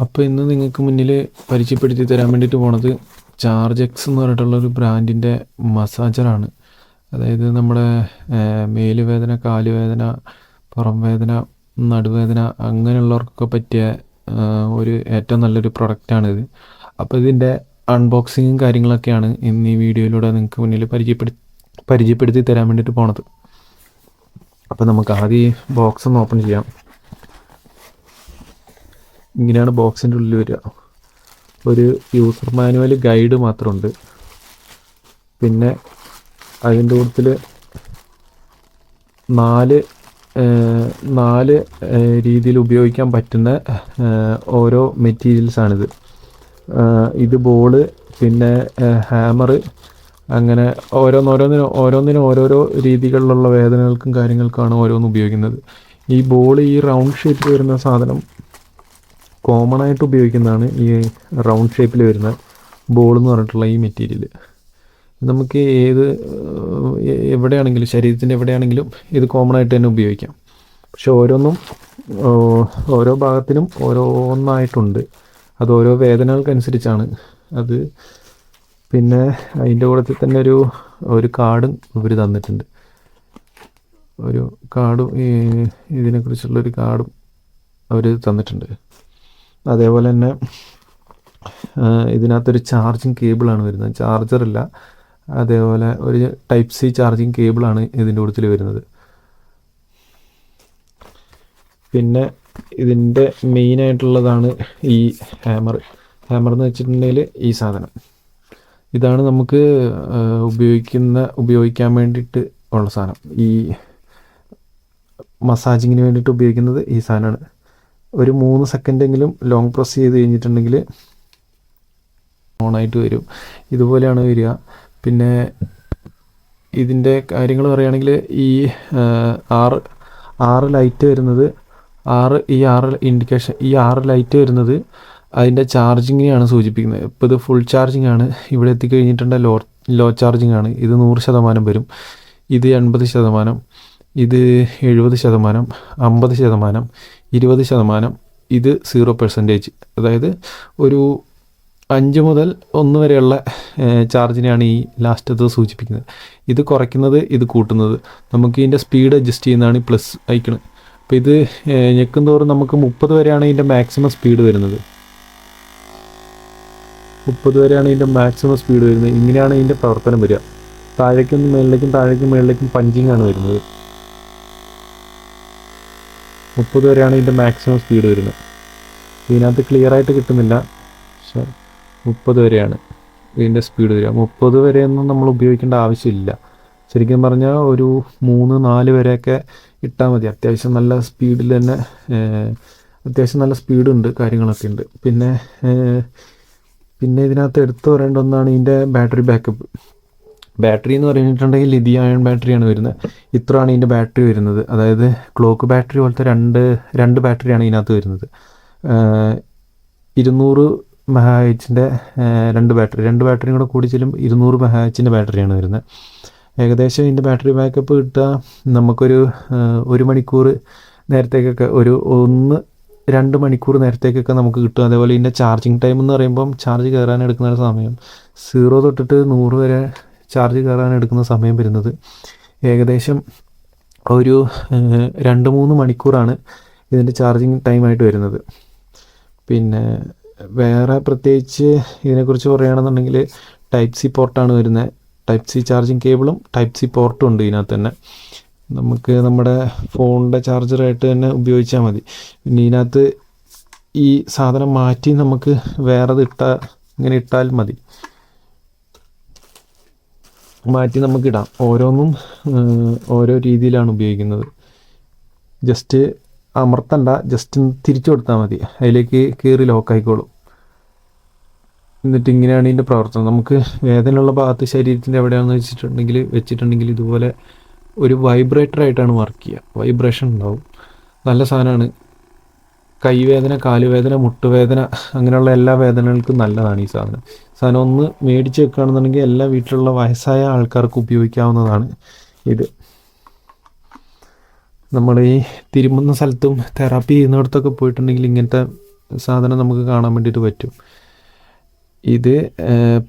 അപ്പോൾ ഇന്ന് നിങ്ങൾക്ക് മുന്നിൽ പരിചയപ്പെടുത്തി തരാൻ വേണ്ടിയിട്ട് പോണത് ചാർജ് എക്സ് എന്ന് പറഞ്ഞിട്ടുള്ള ഒരു ബ്രാൻഡിന്റെ മസാജറാണ് അതായത് നമ്മുടെ മേലുവേദന കാലുവേദന പുറം വേദന നടുവേദന അങ്ങനെയുള്ളവർക്കൊക്കെ പറ്റിയ ഒരു ഏറ്റവും നല്ലൊരു പ്രൊഡക്റ്റാണിത് അപ്പോൾ ഇതിന്റെ അൺബോക്സിങ്ങും കാര്യങ്ങളൊക്കെയാണ് ഇന്ന് ഈ വീഡിയോയിലൂടെ നിങ്ങൾക്ക് മുന്നിൽ പരിചയപ്പെടുത്തി പരിചയപ്പെടുത്തി തരാൻ വേണ്ടിയിട്ട് പോണത്. അപ്പോൾ നമുക്ക് ആദ്യം ബോക്സ് ഒന്ന് ഓപ്പൺ ചെയ്യാം. ഇങ്ങനെയാണ് ബോക്സിന്റെ ഉള്ളിൽ വരിക. ഒരു യൂസർ മാനുവൽ ഗൈഡ് മാത്രമുണ്ട്. പിന്നെ അതിന്റെ കൂട്ടത്തിൽ നാല് നാല് രീതിയിൽ ഉപയോഗിക്കാൻ പറ്റുന്ന ഓരോ മെറ്റീരിയൽസാണിത് ഇത് ബോൾ പിന്നെ ഹാമറ് അങ്ങനെ ഓരോന്നോരോന്നിനും ഓരോന്നിനും ഓരോരോ രീതികളിലുള്ള വേദനകൾക്കും കാര്യങ്ങൾക്കാണ് ഓരോന്ന് ഉപയോഗിക്കുന്നത്. ഈ ബോൾ ഈ റൗണ്ട് ഷേപ്പ് വരുന്ന സാധനം കോമൺ ആയിട്ട് ഉപയോഗിക്കുന്നതാണ് ഈ റൗണ്ട് ഷേപ്പിൽ വരുന്ന ബോൾ എന്ന് പറഞ്ഞിട്ടുള്ള ഈ മെറ്റീരിയൽ നമുക്ക് ഏത് എവിടെയാണെങ്കിലും ശരീരത്തിന്റെ എവിടെയാണെങ്കിലും ഇത് കോമൺ ആയിട്ട് തന്നെ ഉപയോഗിക്കാം. പക്ഷെ ഓരോന്നും ഓരോ ഭാഗത്തിനും ഓരോന്നായിട്ടുണ്ട്. അത് ഓരോ വേദനകൾക്കനുസരിച്ചാണ്. അത് പിന്നെ അതിന്റെ കൂടെ തന്നെ ഒരു ഒരു കാർഡും ഇവർ തന്നിട്ടുണ്ട്. ഒരു കാർഡും ഇതിനെക്കുറിച്ചുള്ളൊരു കാർഡും അവർ തന്നിട്ടുണ്ട്. അതേപോലെ തന്നെ ഇതിനകത്തൊരു ചാർജിങ് കേബിളാണ് വരുന്നത്. ചാർജറില്ല അതേപോലെ ഒരു ടൈപ്പ് സി ചാർജിങ് കേബിളാണ് ഇതിന്റെ കൂട്ടത്തിൽ വരുന്നത്. പിന്നെ ഇതിന്റെ മെയിനായിട്ടുള്ളതാണ് ഈ ഹാമർ. ഹാമർ എന്ന് വെച്ചിട്ടുണ്ടെങ്കിൽ ഈ സാധനം. ഇതാണ് നമുക്ക് ഉപയോഗിക്കുന്ന ഉപയോഗിക്കാൻ വേണ്ടിയിട്ട് ഉള്ള സാധനം. ഈ മസാജിങ്ങിന് വേണ്ടിയിട്ട് ഉപയോഗിക്കുന്നത് ഈ സാധനമാണ്. ഒരു മൂന്ന് സെക്കൻഡെങ്കിലും ലോങ് പ്രസ് ചെയ്ത് കഴിഞ്ഞിട്ടുണ്ടെങ്കിൽ ഓണായിട്ട് വരും. ഇതുപോലെയാണ് വരിക. പിന്നെ ഇതിന്റെ കാര്യങ്ങൾ പറയുകയാണെങ്കിൽ ഈ ആറ് ആറ് ലൈറ്റ് വരുന്നത് ആറ് ഈ ആറ് ഇൻഡിക്കേഷൻ ഈ ആറ് ലൈറ്റ് വരുന്നത് അതിന്റെ ചാർജിങ്ങിനെയാണ് സൂചിപ്പിക്കുന്നത്. ഇപ്പോൾ ഇത് ഫുൾ ചാർജിങ് ആണ്. ഇവിടെ എത്തിക്കഴിഞ്ഞിട്ടുണ്ട് ലോ ലോ ചാർജിങ് ആണ്. ഇത് നൂറ് ശതമാനം വരും. ഇത് എൺപത് ശതമാനം. ഇത് എഴുപത് ശതമാനം അമ്പത് ശതമാനം ഇരുപത് ശതമാനം ഇത് സീറോ പെർസെന്റേജ്. അതായത് ഒരു അഞ്ച് മുതൽ ഒന്ന് വരെയുള്ള ചാർജിനെയാണ് ഈ ലാസ്റ്റത്ത് സൂചിപ്പിക്കുന്നത്. ഇത് കുറയ്ക്കുന്നത് ഇത് കൂട്ടുന്നത്. നമുക്ക് ഇതിന്റെ സ്പീഡ് അഡ്ജസ്റ്റ് ചെയ്യുന്നതാണ് ഈ പ്ലസ് ഐക്കണ്. അപ്പോൾ ഇത് ഞെക്കും തോറും നമുക്ക് മുപ്പത് വരെയാണ് ഇതിന്റെ മാക്സിമം സ്പീഡ് വരുന്നത്. മുപ്പത് വരെയാണ് ഇതിന്റെ മാക്സിമം സ്പീഡ് വരുന്നത്. ഇങ്ങനെയാണ് ഇതിന്റെ പ്രവർത്തനം വരിക. താഴേക്കും മേളിലേക്കും താഴേക്കും മേളിലേക്കും പഞ്ചിങ് ആണ് വരുന്നത്. മുപ്പത് വരെയാണ് ഇതിന്റെ മാക്സിമം സ്പീഡ് വരുന്നത്. ഇതിനകത്ത് ക്ലിയർ ആയിട്ട് കിട്ടുന്നില്ല. പക്ഷേ മുപ്പത് വരെയാണ് ഇതിന്റെ സ്പീഡ് വരിക. മുപ്പത് വരെയൊന്നും നമ്മൾ ഉപയോഗിക്കേണ്ട ആവശ്യമില്ല. ശരിക്കും പറഞ്ഞാൽ ഒരു മൂന്ന് നാല് വരെയൊക്കെ ഇട്ടാൽ മതി. അത്യാവശ്യം നല്ല സ്പീഡിൽ തന്നെ അത്യാവശ്യം നല്ല സ്പീഡുണ്ട് കാര്യങ്ങളൊക്കെ ഉണ്ട്. പിന്നെ പിന്നെ ഇതിനകത്ത് എടുത്തു പറയേണ്ട ഒന്നാണ് ഇതിന്റെ ബാറ്ററി ബാക്കപ്പ് ബാറ്ററി എന്ന് പറഞ്ഞിട്ടുണ്ടെങ്കിൽ ലിഥിയം അയൺ ബാറ്ററിയാണ് വരുന്നത്. ഇത്രയാണ് ഇതിന്റെ ബാറ്ററി വരുന്നത്. അതായത് ക്ലോക്ക് ബാറ്ററി പോലത്തെ രണ്ട് രണ്ട് ബാറ്ററിയാണ് ഇതിനകത്ത് വരുന്നത്. ഇരുന്നൂറ് മെഹാ എച്ചിന്റെ രണ്ട് ബാറ്ററി രണ്ട് ബാറ്ററിയും കൂടെ കൂടി ചെല്ലും ഇരുന്നൂറ് മെഹാ എച്ചിന്റെ ബാറ്ററിയാണ് വരുന്നത്. ഏകദേശം ഇതിന്റെ ബാറ്ററി ബാക്കപ്പ് കിട്ടുക നമുക്കൊരു ഒരു മണിക്കൂർ നേരത്തേക്കൊക്കെ ഒരു ഒന്ന് രണ്ട് മണിക്കൂർ നേരത്തേക്കൊക്കെ നമുക്ക് കിട്ടും. അതേപോലെ ഇതിന്റെ ചാർജിങ് ടൈം എന്ന് പറയുമ്പം ചാർജ് കയറാൻ എടുക്കുന്ന സമയം. സീറോ തൊട്ടിട്ട് നൂറ് വരെ ചാർജ് കയറാൻ എടുക്കുന്ന സമയം വരുന്നത് ഏകദേശം ഒരു രണ്ട് മൂന്ന് മണിക്കൂറാണ് ഇതിന്റെ ചാർജിങ് ടൈമായിട്ട് വരുന്നത്. പിന്നെ വേറെ പ്രത്യേകിച്ച് ഇതിനെക്കുറിച്ച് പറയുകയാണെന്നുണ്ടെങ്കിൽ ടൈപ്പ് സി പോർട്ടാണ് വരുന്നത്. ടൈപ്പ് സി ചാർജിങ് കേബിളും ടൈപ്പ് സി പോർട്ടും ഉണ്ട് ഇതിനകത്ത് തന്നെ. നമുക്ക് നമ്മുടെ ഫോണിന്റെ ചാർജറായിട്ട് തന്നെ ഉപയോഗിച്ചാൽ മതി. പിന്നെ ഇതിനകത്ത് ഈ സാധനം മാറ്റി നമുക്ക് വേറെ ഇട്ടാൽ ഇങ്ങനെ ഇട്ടാൽ മതി. മാറ്റി നമുക്കിടാം. ഓരോന്നും ഓരോ രീതിയിലാണ് ഉപയോഗിക്കുന്നത്. ജസ്റ്റ് അമർത്തണ്ട ജസ്റ്റ് തിരിച്ചു കൊടുത്താൽ മതി. അതിലേക്ക് കയറി ലോക്കായിക്കോളും എന്നിട്ട് ഇങ്ങനെയാണ് ഇതിന്റെ പ്രവർത്തനം. നമുക്ക് വേദനയുള്ള ഭാഗത്ത് ശരീരത്തിന്റെ എവിടെയാണെന്ന് വെച്ചിട്ടുണ്ടെങ്കിൽ വെച്ചിട്ടുണ്ടെങ്കിൽ ഇതുപോലെ ഒരു വൈബ്രേറ്റർ ആയിട്ടാണ് വർക്ക് ചെയ്യുക. വൈബ്രേഷൻ ഉണ്ടാവും. നല്ല സാധനമാണ്. കൈവേദന കാലുവേദന മുട്ടുവേദന അങ്ങനെയുള്ള എല്ലാ വേദനകൾക്കും നല്ലതാണ് ഈ സാധനം. സാധനം ഒന്ന് മേടിച്ച് വെക്കുകയാണെന്നുണ്ടെങ്കിൽ എല്ലാ വീട്ടിലുള്ള വയസ്സായ ആൾക്കാർക്ക് ഉപയോഗിക്കാവുന്നതാണ് ഇത്. നമ്മൾ ഈ തിരുമുന്ന സ്ഥലത്തും തെറാപ്പി ചെയ്യുന്നിടത്തൊക്കെ പോയിട്ടുണ്ടെങ്കിൽ ഇങ്ങനത്തെ സാധനം നമുക്ക് കാണാൻ വേണ്ടിയിട്ട് പറ്റും. ഇത്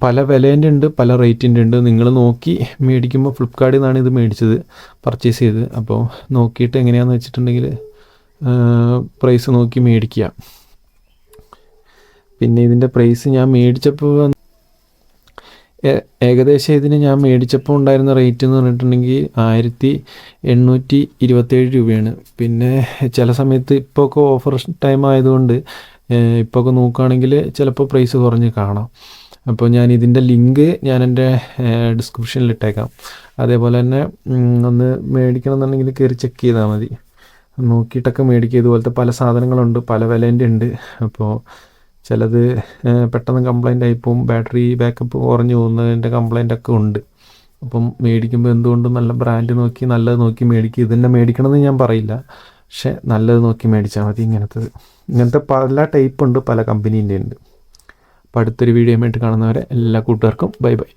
പല വിലേന്റെ ഉണ്ട് പല റേറ്റിന്റെ ഉണ്ട്. നിങ്ങൾ നോക്കി മേടിക്കുമ്പോൾ ഫ്ലിപ്കാർട്ടിൽ നിന്നാണ് ഇത് മേടിച്ചത് പർച്ചേസ് ചെയ്ത് അപ്പോൾ നോക്കിയിട്ട് എങ്ങനെയാണെന്ന് വെച്ചിട്ടുണ്ടെങ്കിൽ പ്രൈസ് നോക്കി മേടിക്കുക പിന്നെ ഇതിന്റെ പ്രൈസ് ഞാൻ മേടിച്ചപ്പോൾ ഏകദേശം ഇതിന് ഞാൻ മേടിച്ചപ്പോൾ ഉണ്ടായിരുന്ന റേറ്റ് എന്ന് പറഞ്ഞിട്ടുണ്ടെങ്കിൽ ആയിരത്തി എണ്ണൂറ്റി ഇരുപത്തേഴ് രൂപയാണ്. പിന്നെ ചില സമയത്ത് ഇപ്പോൾ ഒക്കെ ഓഫർ ടൈം ആയതുകൊണ്ട് ഇപ്പോൾ ഒക്കെ നോക്കുകയാണെങ്കിൽ ചിലപ്പോൾ പ്രൈസ് കുറഞ്ഞ് കാണാം. അപ്പോൾ ഞാൻ ഇതിന്റെ ലിങ്ക് ഞാൻ എന്റെ ഡിസ്ക്രിപ്ഷനിൽ ഇട്ടേക്കാം. അതേപോലെ തന്നെ ഒന്ന് മേടിക്കണം എന്നുണ്ടെങ്കിൽ കയറി ചെക്ക് ചെയ്താൽ മതി. നോക്കിയിട്ടൊക്കെ മേടിക്കുക ഇതുപോലത്തെ പല സാധനങ്ങളുണ്ട് പല വിലേന്റെ ഉണ്ട് അപ്പോൾ ചിലത് പെട്ടെന്ന് കംപ്ലൈന്റ് ആയിപ്പോവും ബാറ്ററി ബാക്കപ്പ് കുറഞ്ഞു പോകുന്നതിന്റെ കംപ്ലൈന്റ് ഒക്കെ ഉണ്ട്. അപ്പം മേടിക്കുമ്പോൾ എന്തുകൊണ്ടും നല്ല ബ്രാൻഡ് നോക്കി നല്ലത് നോക്കി മേടിക്കുക? ഇതന്നെ മേടിക്കണമെന്ന് ഞാൻ പറയില്ല. പക്ഷെ നല്ലത് നോക്കി മേടിച്ചാൽ മതി ഇങ്ങനത്തെ ഇങ്ങനത്തെ പല ടൈപ്പ് ഉണ്ട് പല കമ്പനീന്റെ ഉണ്ട് അപ്പോൾ അടുത്തൊരു വീഡിയോ ആയിട്ട് കാണുന്നവരെ എല്ലാ കൂട്ടുകാർക്കും ബൈ ബൈ.